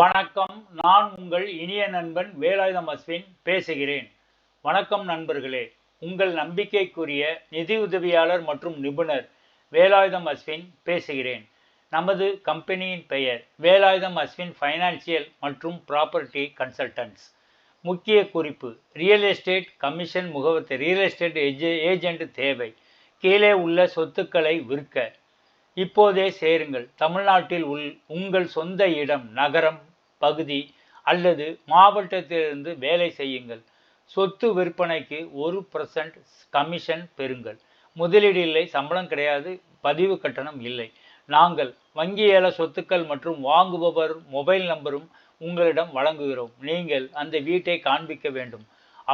வணக்கம். நான் உங்கள் இனிய நண்பன் வேலாயுதம் அஸ்வின் பேசுகிறேன். வணக்கம் நண்பர்களே. உங்கள் நம்பிக்கைக்குரிய நிதி உதவியாளர் மற்றும் நிபுணர் வேலாயுதம் அஸ்வின் பேசுகிறேன். நமது கம்பெனியின் பெயர் வேலாயுதம் அஸ்வின் ஃபைனான்சியல் மற்றும் ப்ராப்பர்ட்டி கன்சல்டன்ட்ஸ் முக்கிய குறிப்பு ரியல் எஸ்டேட் கமிஷன் முகவத்தை ரியல் எஸ்டேட் ஏஜென்ட் தேவை. கீழே உள்ள சொத்துக்களை விற்க. இப்போதே சேருங்கள். தமிழ்நாட்டில் உள் உங்கள் சொந்த இடம் நகரம் பகுதி அல்லது மாவட்டத்திலிருந்து வேலை செய்யுங்கள். சொத்து விற்பனைக்கு ஒரு பர்சன்ட் கமிஷன் பெறுங்கள். முதலீடு இல்லை சம்பளம் கிடையாது பதிவு கட்டணம் இல்லை. நாங்கள் வங்கி ஏல சொத்துக்கள் மற்றும் வாங்குபவர் மொபைல் நம்பரும் உங்களிடம் வழங்குகிறோம். நீங்கள் அந்த வீட்டை காண்பிக்க வேண்டும்.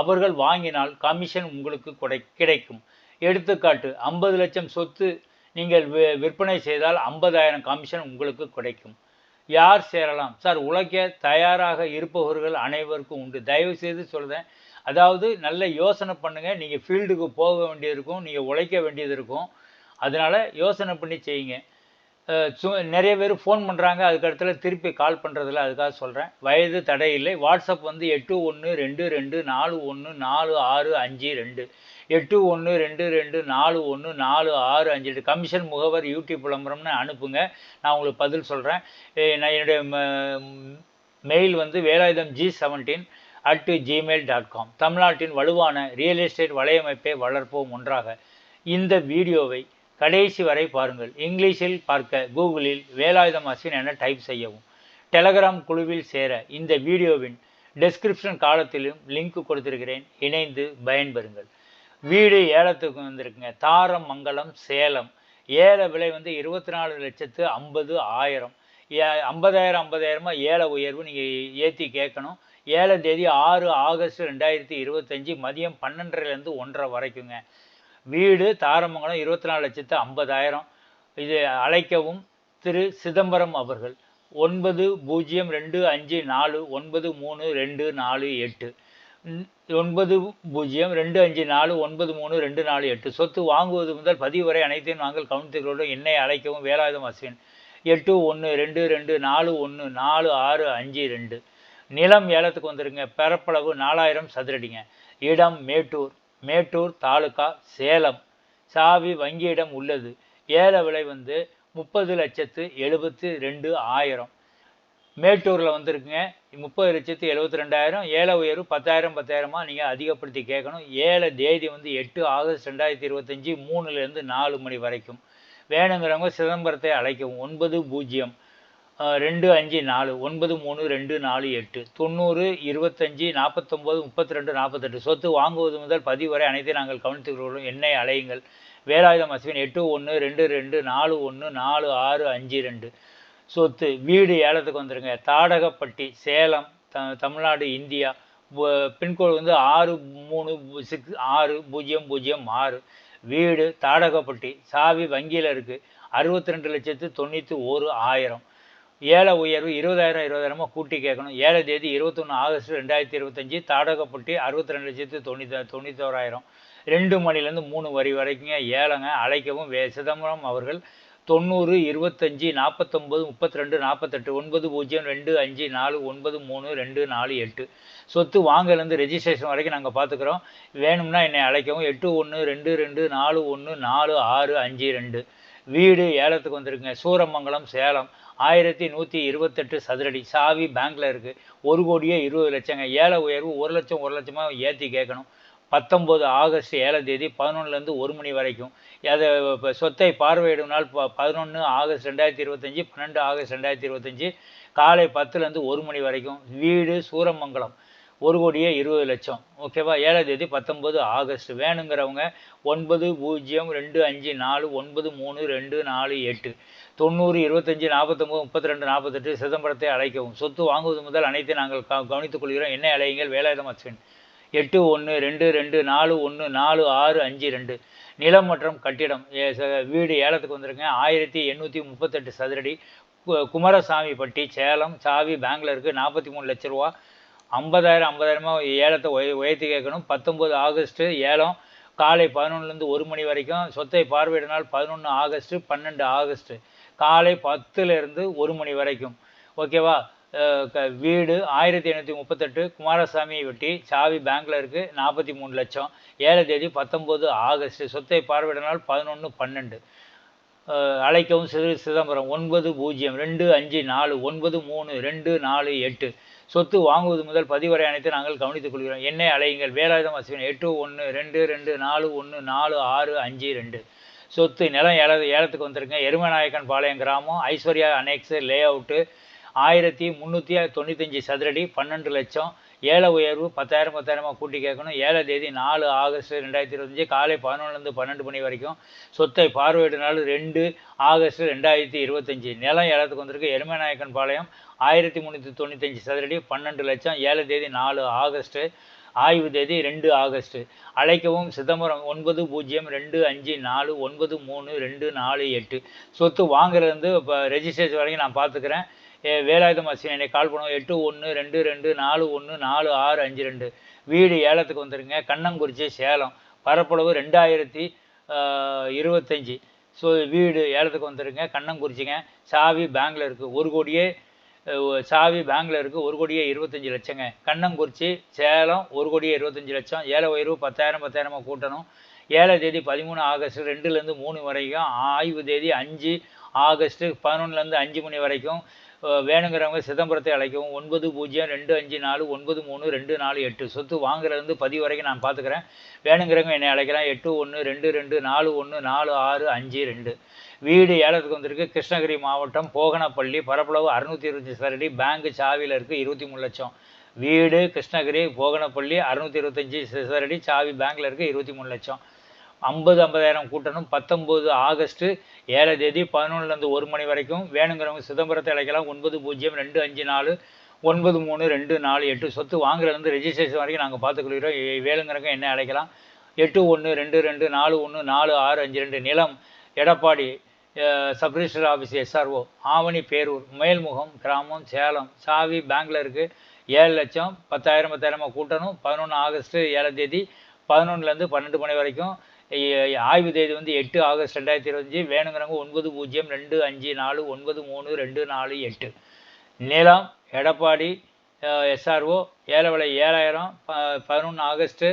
அவர்கள் வாங்கினால் கமிஷன் உங்களுக்கு கொடை கிடைக்கும். எடுத்துக்காட்டு ஐம்பது லட்சம் சொத்து நீங்கள் விற்பனை செய்தால் ஐம்பதாயிரம் கமிஷன் உங்களுக்கு கிடைக்கும். யார் சேரலாம்? சார் உழைக்க தயாராக இருப்பவர்கள் அனைவருக்கும் உண்டு. தயவு செய்து சொல்கிறேன் அதாவது நல்ல யோசனை பண்ணுங்கள் நீங்கள் ஃபீல்டுக்கு போக வேண்டியது நீங்கள் உழைக்க வேண்டியது இருக்கும் அதனால் யோசனை பண்ணி செய்யுங்க. சு நிறைய பேர் ஃபோன் பண்ணுறாங்க அதுக்கு இடத்துல திருப்பி கால் பண்ணுறதில்ல அதுக்காக சொல்கிறேன் வயது தடை இல்லை வாட்ஸ்அப் வந்து எட்டு ஒன்று ரெண்டு ரெண்டு நாலு ஒன்று நாலு ஆறு அஞ்சு ரெண்டு. எட்டு ஒன்று ரெண்டு ரெண்டு நாலு ஒன்று நாலு ஆறு அஞ்சு எட்டு. கமிஷன் முகவர் யூடியூப் விளம்பரம்னு அனுப்புங்க. நான் உங்களுக்கு பதில் சொல்கிறேன் நான் என்னுடைய மெயில் வந்து Velayutham G seventeen at Gmail dot com தமிழ்நாட்டின் வலுவான ரியல் எஸ்டேட் வலையமைப்பை வளர்ப்போம் ஒன்றாக. இந்த வீடியோவை கடைசி வரை பாருங்கள். இங்கிலீஷில் பார்க்க கூகுளில் வேலாயுதம் அசின் என டைப் செய்யவும். டெலகிராம் குழுவில் சேர இந்த வீடியோவின் டெஸ்கிரிப்ஷன் காலத்திலும் லிங்க் கொடுத்திருக்கிறேன். இணைந்து பயன்பெறுங்கள். வீடு ஏலத்துக்கு வந்திருக்குங்க. தாரம் மங்கலம் சேலம். ஏல விலை வந்து இருபத்தி நாலு லட்சத்து ஐம்பது ஆயிரம். ஏ- ஐம்பதாயிரம் ஐம்பதாயிரமா ஏல உயர்வு நீங்கள் ஏற்றி கேட்கணும். ஏழாம் தேதி ஆறு ஆகஸ்ட் ரெண்டாயிரத்தி இருபத்தஞ்சி மதியம் பன்னெண்டரைலேருந்து ஒன்றரை வரைக்குங்க. வீடு தாரமங்கலம் இருபத்தி நாலு லட்சத்து ஐம்பதாயிரம். இது அழைக்கவும் திரு சிதம்பரம் அவர்கள். ஒன்பது பூஜ்ஜியம் ரெண்டு அஞ்சு நாலு ஒன்பது மூணு ரெண்டு நாலு எட்டு. ஒன்பது பூஜ்ஜியம் ரெண்டு அஞ்சு நாலு ஒன்பது மூணு ரெண்டு நாலு எட்டு. சொத்து வாங்குவது முதல் பதிவு வரை அனைத்தையும் நாங்கள் கவனித்துகளோடு என்னை அழைக்கவும் வேலாயுதம் அஸ்வின். எட்டு ஒன்று ரெண்டு ரெண்டு நாலு ஒன்று நாலு ஆறு அஞ்சு ரெண்டு. நிலம் ஏலத்துக்கு வந்துடுங்க பரப்பளவு நாலாயிரம் சதுரடிங்க. இடம் மேட்டூர். மேட்டூர் தாலுகா சேலம். சாவி வங்கியிடம் உள்ளது. ஏல விலை வந்து முப்பது லட்சத்து எழுபத்து ரெண்டு ஆயிரம். மேட்டூரில் வந்திருக்குங்க. முப்பது லட்சத்து எழுபத்தி ரெண்டாயிரம் ஏழை உயர்வு பத்தாயிரம் பத்தாயிரமாக நீங்கள் அதிகப்படுத்தி கேட்கணும். ஏழை தேதி வந்து எட்டு ஆகஸ்ட் ரெண்டாயிரத்தி இருபத்தஞ்சி மூணுலேருந்து நாலு மணி வரைக்கும். வேணுங்கிறவங்க சிதம்பரத்தை அழைக்கவும். ஒன்பது பூஜ்ஜியம் ரெண்டு அஞ்சு நாலு ஒன்பது மூணு ரெண்டு நாலு எட்டு. தொண்ணூறு இருபத்தஞ்சி நாற்பத்தொம்போது முப்பத்தி ரெண்டு நாற்பத்தெட்டு சொத்து வாங்குவது முதல் பதிவு வரை அனைத்தையும் நாங்கள் கவனித்துக்கிறோம் என்னை அலையுங்கள் வேலாயுதம் அஸ்வின் எட்டு ஒன்று ரெண்டு ரெண்டு நாலு ஒன்று நாலு ஆறு அஞ்சு ரெண்டு. சொத்து வீடு ஏலத்துக்கு வந்துருங்க. தாடகப்பட்டி சேலம் த தமிழ்நாடு இந்தியா. பின்கோடு வந்து ஆறு மூணு சிக்ஸ் ஆறு பூஜ்ஜியம் பூஜ்ஜியம் ஆறு. வீடு தாடகப்பட்டி சாவி வங்கியில் இருக்குது அறுபத்தி ரெண்டு லட்சத்து தொண்ணூற்றி ஒரு ஆயிரம். ஏல உயர்வு இருபதாயிரம் இருபதாயிரமாக கூட்டி கேட்கணும். ஏழை தேதி இருபத்தொன்று ஆகஸ்ட் ரெண்டாயிரத்தி இருபத்தஞ்சி தாடகப்பட்டி அறுபத்தி ரெண்டு லட்சத்து தொண்ணூற்றி தொண்ணூத்தோராயிரம். ரெண்டு மணிலேருந்து மூணு வரி வரைக்குங்க. ஏலங்க அழைக்கவும் வே சிதம்பரம் அவர்கள் தொண்ணூறு இருபத்தஞ்சி நாற்பத்தொம்பது முப்பத்தி ரெண்டு நாற்பத்தெட்டு ஒன்பது பூஜ்ஜியம் ரெண்டு அஞ்சு நாலு ஒன்பது மூணு ரெண்டு நாலு எட்டு. சொத்து வாங்கலேருந்து ரெஜிஸ்ட்ரேஷன் வரைக்கும் நாங்கள் பார்த்துக்குறோம். வேணும்னா என்னை அழைக்கவும். எட்டு ஒன்று ரெண்டு ரெண்டு நாலு ஒன்று நாலு ஆறு அஞ்சு ரெண்டு. வீடு ஏலத்துக்கு வந்திருக்குங்க. சூரமங்கலம் சேலம். ஆயிரத்தி நூற்றி இருபத்தெட்டு சதுரடி. சாவி பேங்க்கில் இருக்குது ஒரு கோடியே இருபது லட்சங்க. ஏழை உயர்வு ஒரு லட்சம் ஒரு லட்சமாக ஏற்றி கேட்கணும். பத்தொம்போது ஆகஸ்ட் ஏழாம் தேதி பதினொன்றுலேருந்து ஒரு மணி வரைக்கும். அதை சொத்தை பார்வையிடும் நாள் ப பதினொன்று ஆகஸ்ட் ரெண்டாயிரத்தி இருபத்தஞ்சி பன்னெண்டு ஆகஸ்ட் ரெண்டாயிரத்தி இருபத்தஞ்சி காலை பத்துலேருந்து ஒரு மணி வரைக்கும். வீடு சூரமங்கலம் ஒரு கோடியே இருபது லட்சம். ஓகேவா ஏழாம் தேதி பத்தொம்பது ஆகஸ்ட். வேணுங்கிறவங்க ஒன்பது பூஜ்ஜியம் ரெண்டு அஞ்சு நாலு ஒன்பது மூணு ரெண்டு நாலு எட்டு. தொண்ணூறு இருபத்தஞ்சி நாற்பத்தொம்பது முப்பத்தி ரெண்டு நாற்பத்தெட்டு சிதம்பரத்தை அழைக்கவும். சொத்து வாங்குவது முதல் அனைத்தையும் நாங்கள் க கவனித்துக் கொள்கிறோம். என்ன அழையுங்கள் வேலாயுதம் அஸ்வின் எட்டு ஒன்று ரெண்டு ரெண்டு நாலு ஒன்று நாலு ஆறு அஞ்சு ரெண்டு. நிலம் மற்றும் கட்டிடம். ஏ- ச- வீடு ஏலத்துக்கு வந்திருங்க ஆயிரத்தி எண்ணூற்றி முப்பத்தெட்டு சதுரடி. கு- குமாரசாமிப்பட்டி சேலம் சாவி பேங்க்ல இருக்குது நாற்பத்தி மூணு லட்ச ரூபா. ஐம்பதாயிரம் ஐம்பதாயிரமா ஏலத்தை உய உயர்த்தி கேட்கணும். பத்தொம்போது ஆகஸ்ட்டு ஏலம். காலை பதினொன்றுலேருந்து ஒரு மணி வரைக்கும் சொத்தை பார்வையிட பதினொன்று ஆகஸ்ட்டு பன்னெண்டு ஆகஸ்ட்டு. காலை பத்துலேருந்து ஒரு மணி வரைக்கும். ஓகேவா? வீடு ஆயிரத்தி எண்ணூற்றி முப்பத்தெட்டு குமாரசாமியை வெட்டி சாவி பேங்க்ல இருக்கு நாற்பத்தி மூணு லட்சம். ஏழு தேதி பத்தொம்போது ஆகஸ்ட். சொத்தை பார்வையிடனால் பதினொன்று பன்னெண்டு. அழைக்கவும் சிறு சிதம்பரம் ஒன்பது பூஜ்ஜியம் ரெண்டு அஞ்சு நாலு ஒன்பது மூணு ரெண்டு நாலு எட்டு. சொத்து வாங்குவது முதல் பதிவரை அனைத்து நாங்கள் கவனித்துக் கொள்கிறோம். என்னை அலையுங்கள் வேலாயுதம் அஸ்வின் எட்டு ஒன்று ரெண்டு ரெண்டு நாலு ஒன்று நாலு ஆறு அஞ்சு ரெண்டு. சொத்து நிலம் ஏல ஏலத்துக்கு வந்திருக்கேன் எருமநாயக்கன் பாளையம் கிராமம். Aishwarya annexe layout. ஆயிரத்தி முந்நூற்றி தொண்ணூத்தஞ்சு சதுரடி பன்னெண்டு லட்சம். ஏல உயர்வு பத்தாயிரம் பத்தாயிரமாக கூட்டி கேட்கணும். ஏழை தேதி நாலு ஆகஸ்ட் ரெண்டாயிரத்தி இருபத்தஞ்சி காலை பதினொன்றுலேருந்து பன்னெண்டு மணி வரைக்கும். சொத்தை பார்வையிட நாள் ரெண்டு ஆகஸ்ட் ரெண்டாயிரத்தி இருபத்தஞ்சி. நிலம் ஏலத்துக்கு வந்திருக்கு. எருமநாயக்கன் பாளையம் ஆயிரத்தி முந்நூற்றி தொண்ணூத்தஞ்சு சதுரடி பன்னெண்டு லட்சம். ஏழை தேதி நாலு ஆகஸ்ட்டு ஆய்வு தேதி ரெண்டு ஆகஸ்ட். அழைக்கவும் சிதம்பரம் ஒன்பது பூஜ்ஜியம் ரெண்டு அஞ்சு நாலு ஒன்பது மூணு ரெண்டு நாலு எட்டு. சொத்து வாங்குறது இப்போ ரெஜிஸ்ட்ரேஷன் வரைக்கும் நான் பார்த்துக்கிறேன். வேலாயுதம் அஸ்வின் என்னை கால் பண்ணுவோம். எட்டு ஒன்று ரெண்டு ரெண்டு நாலு ஒன்று நாலு ஆறு அஞ்சு ரெண்டு. வீடு ஏலத்துக்கு வந்துருங்க. கண்ணங்குறிச்சி சேலம். பரப்பளவு ரெண்டாயிரத்தி இருபத்தஞ்சி. ஸோ வீடு ஏலத்துக்கு வந்துருங்க. கண்ணங்குறிச்சிங்க. சாவி பேங்கில் இருக்குது ஒரு கோடியே சாவி பேங்கில் இருக்குது ஒரு கோடியே இருபத்தஞ்சி லட்சங்க. கண்ணங்குறிச்சி சேலம் ஒரு கோடியே இருபத்தஞ்சி லட்சம். ஏழை உயர்வு பத்தாயிரம் பத்தாயிரமாக கூட்டணும். ஏழை தேதி பதிமூணு ஆகஸ்ட் ரெண்டுலேருந்து மூணு வரைக்கும். ஆய்வு தேதி அஞ்சு ஆகஸ்ட்டு பதினொன்றுலேருந்து அஞ்சு மணி வரைக்கும். வேணுங்கிறவங்க சிதம்பரத்தை அழைக்கவும். ஒன்பது பூஜ்ஜியம் ரெண்டு அஞ்சு நாலு ஒன்பது மூணு ரெண்டு நாலு எட்டு. சொத்து வாங்குறதுலேருந்து பதிவு வரைக்கும் நான் பார்த்துக்கிறேன். வேணுங்கிறவங்க என்னை அழைக்கலாம். எட்டு ஒன்று ரெண்டு ரெண்டு நாலு ஒன்று நாலு ஆறு அஞ்சு ரெண்டு. வீடு ஏலத்துக்கு வந்திருக்கு. கிருஷ்ணகிரி மாவட்டம் போகனப்பள்ளி பரப்பளவு அறுநூற்றி இருபத்தி சரடி பேங்க் சாவியில் இருக்குது இருபத்தி மூணு லட்சம். வீடு கிருஷ்ணகிரி போகனப்பள்ளி அறுநூற்றி இருபத்தஞ்சி சரடி சாவி பேங்க்கில் இருக்குது இருபத்தி மூணு லட்சம். ஐம்பது ஐம்பதாயிரம் கூட்டணும். பத்தொம்போது ஆகஸ்ட்டு ஏழை தேதி பதினொன்றுலேருந்து ஒரு மணி வரைக்கும் வேணுங்கிறவங்க சிதம்பரத்தை அழைக்கலாம். ஒன்பது பூஜ்ஜியம் ரெண்டு அஞ்சு நாலு ஒன்பது மூணு ரெண்டு நாலு எட்டு சொத்து வாங்குறதுலேருந்து ரெஜிஸ்ட்ரேஷன் வரைக்கும் நாங்கள் பார்த்துக்கொள்கிறோம். ஏ- வேணுங்கிறவங்க என்ன அழைக்கலாம்? எட்டு ஒன்று ரெண்டு ரெண்டு நாலு ஒன்று நாலு ஆறு அஞ்சு ரெண்டு நிலம் Edappadi sub register office SRO ஆவணி பேரூர் மேல்முகம் கிராமம் சேலம் சாவி பேங்க்ல இருக்குது ஏழு லட்சம் பத்தாயிரம் பத்தாயிரமாக கூட்டணும். பதினொன்று ஆகஸ்ட்டு ஏழாம் தேதி பதினொன்றுலேருந்து பன்னெண்டு மணி வரைக்கும் ஆய்வு தேதி வந்து எட்டு ஆகஸ்ட் ரெண்டாயிரத்தி இருபத்தஞ்சி வேணுங்கிறவங்க ஒன்பது பூஜ்ஜியம் ரெண்டு அஞ்சு நாலு ஒன்பது மூணு ரெண்டு நாலு எட்டு. நிலம் எடப்பாடி எஸ்ஆர்ஓ ஏழை ஏழாயிரம் ப பதினொன்று ஆகஸ்ட்டு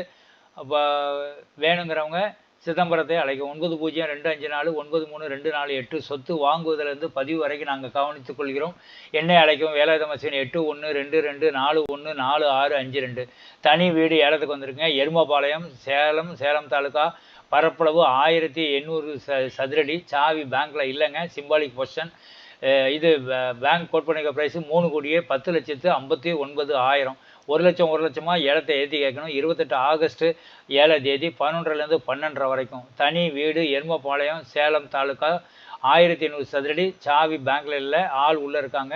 வேணுங்கிறவங்க சிதம்பரத்தை அழைக்க ஒன்பது பூஜ்ஜியம் ரெண்டு அஞ்சு நாலு ஒன்பது மூணு ரெண்டு நாலு எட்டு சொத்து வாங்குவதிலிருந்து பதிவு வரைக்கும் நாங்கள் கவனித்துக் கொள்கிறோம். என்னை அழைக்கும் வேலாயுத மசின் எட்டு ஒன்று ரெண்டு ரெண்டு நாலு ஒன்று நாலு ஆறு அஞ்சு ரெண்டு. தனி வீடு ஏலத்துக்கு வந்திருக்குங்க. எருமபாளையம் சேலம் சேலம் தாலுக்கா பரப்பளவு ஆயிரத்தி எண்ணூறு ச சதுரடி. சாவி பேங்க்ல இல்லைங்க. சிம்பாலிக் பொஷன் இது பேங்க் கோட் பண்ணிக்க மூணு கோடியே பத்து லட்சத்து ஐம்பத்தி ஒன்பது ஆயிரம். ஒரு லட்சம் ஒரு லட்சமாக ஏலத்தை ஏற்றி கேட்கணும். இருபத்தெட்டு ஆகஸ்ட் ஏழை தேதி பதினொன்றுலேருந்து பன்னெண்டரை வரைக்கும். தனி வீடு எருமபாளையம் சேலம் தாலுக்கா ஆயிரத்தி எண்ணூறு சதுரடி. சாவி பேங்க்ல இல்லை. ஆள் உள்ளே இருக்காங்க.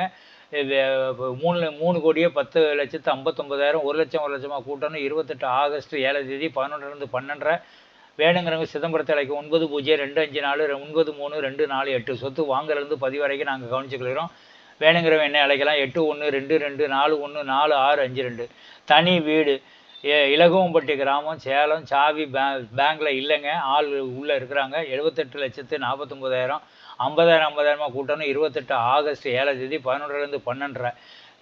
மூணு மூணு கோடியே பத்து லட்சத்து ஐம்பத்தொம்பதாயிரம் ஒரு லட்சம் ஒரு லட்சமாக கூட்டணும். இருபத்தெட்டு ஆகஸ்ட் ஏழாம் தேதி பதினொன்றுலேருந்து பன்னெண்டரை. வேணுங்கிறவங்க சிதம்பரத்தை அழைக்க ஒன்பது பூஜ்ஜியம் ரெண்டு அஞ்சு நாலு ஒன்பது மூணு ரெண்டு நாலு எட்டு. சொத்து வாங்குறதுலேருந்து பதிவு வரைக்கும் நாங்கள் கவனிச்சுக்கிறோம் வேணுங்கிறவங்க என்ன அழைக்கலாம்? எட்டு ஒன்று ரெண்டு ரெண்டு நாலு ஒன்று நாலு ஆறு அஞ்சு ரெண்டு. தனி வீடு. இலகுவம்பட்டி கிராமம் சேலம் சாவி பே பேங்கில் இல்லைங்க. ஆள் உள்ளே இருக்கிறாங்க. எழுபத்தெட்டு லட்சத்து நாற்பத்தொம்போதாயிரம் ஐம்பதாயிரம் ஐம்பதாயிரமாக கூட்டணும். இருபத்தெட்டு ஆகஸ்ட் ஏழாம் தேதி பதினொன்றுலேருந்து பன்னெண்டரை.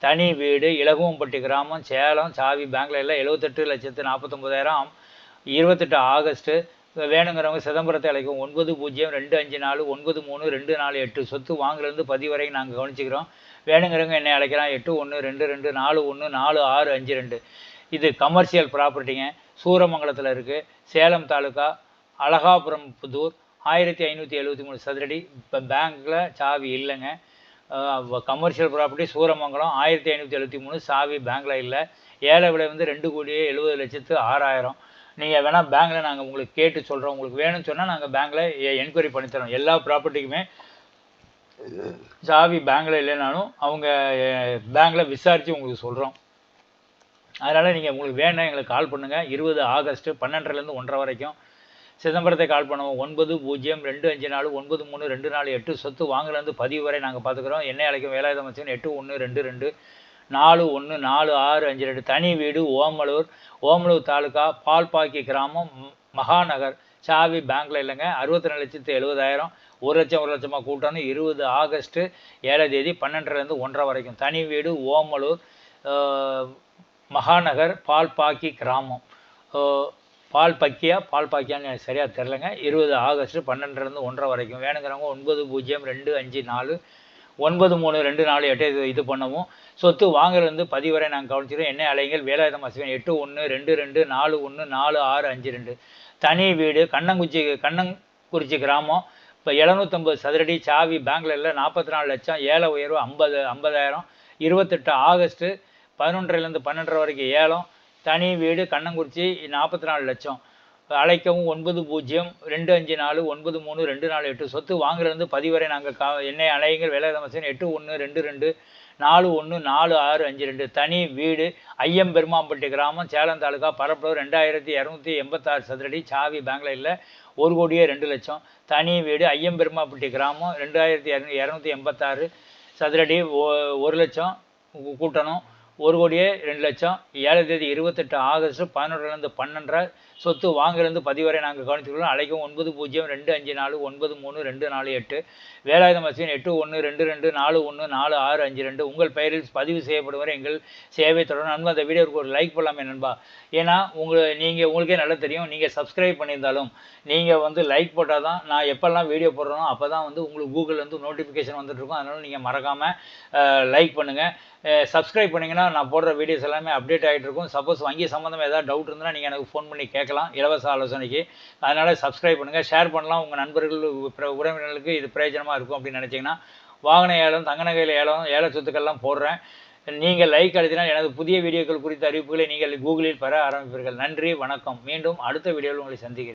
தனி வீடு இலகுவம்பட்டி கிராமம் சேலம் சாவி பேங்கில் இல்லை. எழுபத்தெட்டு லட்சத்து நாற்பத்தொம்போதாயிரம் இருபத்தெட்டு ஆகஸ்ட்டு வேணுங்கிறவங்க சிதம்பரத்தை அழைக்கும் ஒன்பது பூஜ்ஜியம் ரெண்டு அஞ்சு நாலு ஒன்பது மூணு ரெண்டு நாலு எட்டு. சொத்து வாங்கலேருந்து பதிவு வரைக்கும் நாங்கள் கவனிச்சுக்கிறோம். வேணுங்கிறவங்க என்னை அழைக்கலாம். எட்டு ஒன்று ரெண்டு ரெண்டு நாலு ஒன்று நாலு ஆறு அஞ்சு ரெண்டு. இது கமர்ஷியல் ப்ராப்பர்ட்டிங்க சூரமங்கலத்தில் இருக்குது சேலம் தாலுக்கா அழகாபுரம் புதூர். ஆயிரத்தி ஐநூற்றி எழுபத்தி மூணு சதுரடி இப்போ பேங்க்கில் சாவி இல்லைங்க. Commercial property Suramangalam. ஆயிரத்தி ஐநூற்றி எழுபத்தி மூணு சாவி பேங்க்கில் இல்லை. ஏழை விலை வந்து ரெண்டு கோடியே எழுபது லட்சத்து ஆறாயிரம். நீங்கள் வேணால் பேங்க்கில் நாங்கள் உங்களுக்கு கேட்டு சொல்கிறோம் உங்களுக்கு வேணும்னு சொன்னால் நாங்கள் பேங்க்கில் என்கொயரி பண்ணித்தரோம் எல்லா ப்ராப்பர்ட்டிக்குமே சாவி பேங்க்கில் இல்லைனாலும் அவங்க பேங்க்கில் விசாரித்து உங்களுக்கு சொல்கிறோம் அதனால் நீங்கள் உங்களுக்கு வேணும் எங்களுக்கு கால் பண்ணுங்கள் இருபது ஆகஸ்ட்டு பன்னெண்டுலேருந்து ஒன்றரை வரைக்கும். சிதம்பரத்தை கால் பண்ணுவோம். ஒன்பது பூஜ்ஜியம் ரெண்டு அஞ்சு நாலு ஒன்பது மூணு ரெண்டு நாலு எட்டு சொத்து வாங்கலேருந்து பதிவு வரை நாங்கள் பார்த்துக்குறோம் என்னை அழைக்கும் வேலாயுதம் வச்சுன்னு எட்டு ஒன்று ரெண்டு ரெண்டு. நாலு ஒன்று நாலு ஆறு அஞ்சு ரெண்டு. தனி வீடு ஓமலூர் ஓமலூர் தாலுக்கா பால்பாக்கி கிராமம் மகாநகர். சாவி பேங்க்கில் இல்லைங்க. அறுபத்தி ரெண்டு லட்சத்து எழுபதாயிரம். ஒரு லட்சம் ஒரு லட்சமாக கூட்டணும் இருபது ஆகஸ்ட்டு ஏழாம் தேதி பன்னெண்டுலேருந்து ஒன்றரை வரைக்கும். தனி வீடு ஓமலூர் மகாநகர் பால்பாக்கி கிராமம். பால் பக்கியா பால் பாக்கியான்னு எனக்கு சரியாக தெரிலங்க இருபது ஆகஸ்ட் பன்னெண்டுலேருந்து ஒன்றரை வரைக்கும். வேணுங்கிறவங்க ஒன்பது பூஜ்ஜியம் ரெண்டு அஞ்சு நாலு ஒன்பது மூணு ரெண்டு நாலு எட்டு இது இது பண்ணவும். சொத்து வாங்குறதுலேருந்து பதிவரை நாங்கள் கவனிச்சிடும் என்ன அலைகள்? வேலாயுதம் அசிவன் எட்டு ஒன்று ரெண்டு ரெண்டு நாலு ஒன்று நாலு ஆறு அஞ்சு ரெண்டு. தனி வீடு கண்ணங்குச்சி கண்ணங்குறிச்சி கிராமம். இப்போ எழுநூற்றம்பது சதுரடி சாவி பேங்க்ல இல்லை. நாற்பத்தி நாலு லட்சம். ஏழை உயர்வு ஐம்பது ஐம்பதாயிரம். இருபத்தெட்டு ஆகஸ்ட்டு பதினொன்றிலேருந்து பன்னெண்டரை வரைக்கும் ஏலம். தனி வீடு கண்ணங்குறிச்சி நாற்பத்தி நாலு லட்சம். அழைக்கவும் ஒன்பது பூஜ்ஜியம் ரெண்டு அஞ்சு நாலு ஒன்பது மூணு ரெண்டு நாலு எட்டு. சொத்து வாங்குறது பதிவரை நாங்கள் கா என்னை அலையுங்கள். வேலாயுதமசன் எட்டு ஒன்று ரெண்டு ரெண்டு நாலு ஒன்று நாலு ஆறு அஞ்சு ரெண்டு. தனி வீடு ஐயம் பெருமாம்பட்டி கிராமம் சேலம் தாலுகா பரப்பளவு ரெண்டாயிரத்தி இரநூத்தி எண்பத்தாறு சதுரடி சாவி பேங்க்ல ஒரு கோடியே ரெண்டு லட்சம். தனி வீடு ஐயம் பெருமாம்பட்டி கிராமம் ரெண்டாயிரத்தி இரநூ இரநூத்தி எண்பத்தாறு சதுரடி ஒ- ஒரு லட்சம் கூட்டணும். ஒரு கோடியே ரெண்டு லட்சம். ஏழு தேதி இருபத்தெட்டு ஆகஸ்ட் பதினொன்றுலேருந்து பன்னெண்டரை சொத்து வாங்கிலிருந்து பதிவரை நாங்கள் கவனித்துக்கிறோம் அழைக்கும் ஒன்பது பூஜ்ஜியம் ரெண்டு அஞ்சு நாலு ஒன்பது மூணு ரெண்டு நாலு எட்டு. வேலாயுதம் மசின் எட்டு ஒன்று ரெண்டு ரெண்டு நாலு ஒன்று நாலு ஆறு அஞ்சு ரெண்டு. உங்கள் பெயரில் பதிவு செய்யப்படும் வரை எங்கள் சேவை தொடரும். நண்பா அந்த வீடியோவுக்கு ஒரு லைக் பண்ணலாமே நண்பா. ஏன்னா உங்களை நீங்கள் உங்களுக்கே நல்லா தெரியும். நீங்கள் சப்ஸ்கிரைப் பண்ணியிருந்தாலும் நீங்கள் வந்து லைக் போட்டால் தான் நான் எப்போல்லாம் வீடியோ போடுறோம் அப்போ தான் வந்து உங்களுக்கு கூகுள் வந்து நோட்டிஃபிகேஷன் வந்துட்டுருக்கும் அதனால் நீங்கள் மறக்காமல் லைக் பண்ணுங்கள் சப்ஸ்கிரைப் பண்ணிங்கன்னா நான் போடுற வீடியோஸ் எல்லாமே அப்டேட் ஆகிட்டு இருக்கும். சப்போஸ் வங்கி சம்மந்தமாக ஏதாவது டவுட் இருந்தால் நீங்கள் எனக்கு ஃபோன் பண்ணி கேட்கலாம். இலவச ஆலோசனைக்கு. அதனால் சப்ஸ்கிரைப் பண்ணுங்கள் ஷேர் பண்ணலாம். உங்கள் நண்பர்கள் உறவினர்களுக்கு இது பிரயோஜனமாக இருக்கும் அப்படின்னு நினச்சிங்கன்னா வாகன ஏலம் தங்க நகையில் ஏலம் ஏல சொத்துக்கள்லாம் போடுறேன். நீங்கள் லைக் அழுத்தினால் எனது புதிய வீடியோக்கள் குறித்த அறிவிப்புகளை நீங்கள் கூகுளில் பெற ஆரம்பிப்பீர்கள். நன்றி வணக்கம். மீண்டும் அடுத்த வீடியோவில் உங்களை சந்திக்கிறேன்.